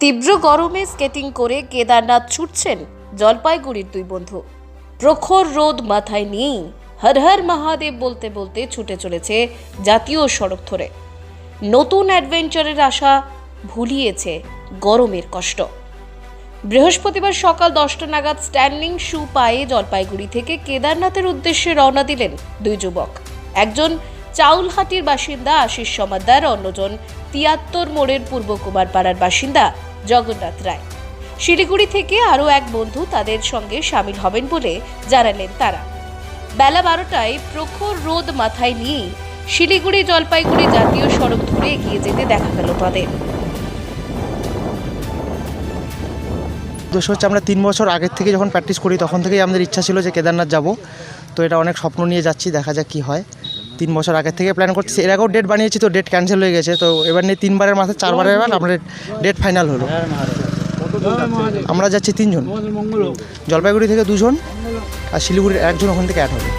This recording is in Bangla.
তীব্র গরমে স্কেটিং করে কেদারনাথ ছুটছেন জলপাইগুড়ির দুই বন্ধু। প্রখর রোদ মাথায় নিয়েই হর হর মহাদেব বলতে বলতে ছুটে চলেছে জাতীয় সড়ক ধরে। নতুন অ্যাডভেঞ্চারের আশা ভুলিয়েছে গরমের কষ্ট। বৃহস্পতিবার সকাল দশটা নাগাদ স্ট্যান্ডিং শু পায়ে জলপাইগুড়ি থেকে কেদারনাথের উদ্দেশ্যে রওনা দিলেন দুই যুবক। একজন চাউলহাটির বাসিন্দা আশিস সমাদ্দার অন্যজন তিয়াত্তর মোড়ের পূর্ব কুমারপাড়ার বাসিন্দা জগন্নাথ রায়। শিলিগুড়ি থেকে আরও এক বন্ধু তাদের সঙ্গে সামিল হবেন বলে জানালেন তারা। বেলা বারোটায় প্রখর রোদ মাথায় নিয়েই শিলিগুড়ি জলপাইগুড়ি জাতীয় সড়ক ধরে এগিয়ে যেতে দেখা গেল তাদের। উদ্দেশ্য হচ্ছে আমরা তিন বছর আগের থেকে যখন প্র্যাকটিস করি, তখন থেকেই আমাদের ইচ্ছা ছিল যে কেদারনাথ যাব। তো এটা অনেক স্বপ্ন নিয়ে যাচ্ছি, দেখা যাক কী হয়। তিন বছর আগের থেকে প্ল্যান করছি এর আগেও ডেট বানিয়েছি তো ডেট ক্যান্সেল হয়ে গেছে। তো এবার নিয়ে তিনবারের মাথায়, চারবারের এবার আমাদের ডেট ফাইনাল হলো। আমরা যাচ্ছি তিনজন। জলপাইগুড়ি থেকে দুজন, আর শিলিগুড়ির একজন ওখান থেকে অ্যাড হবে।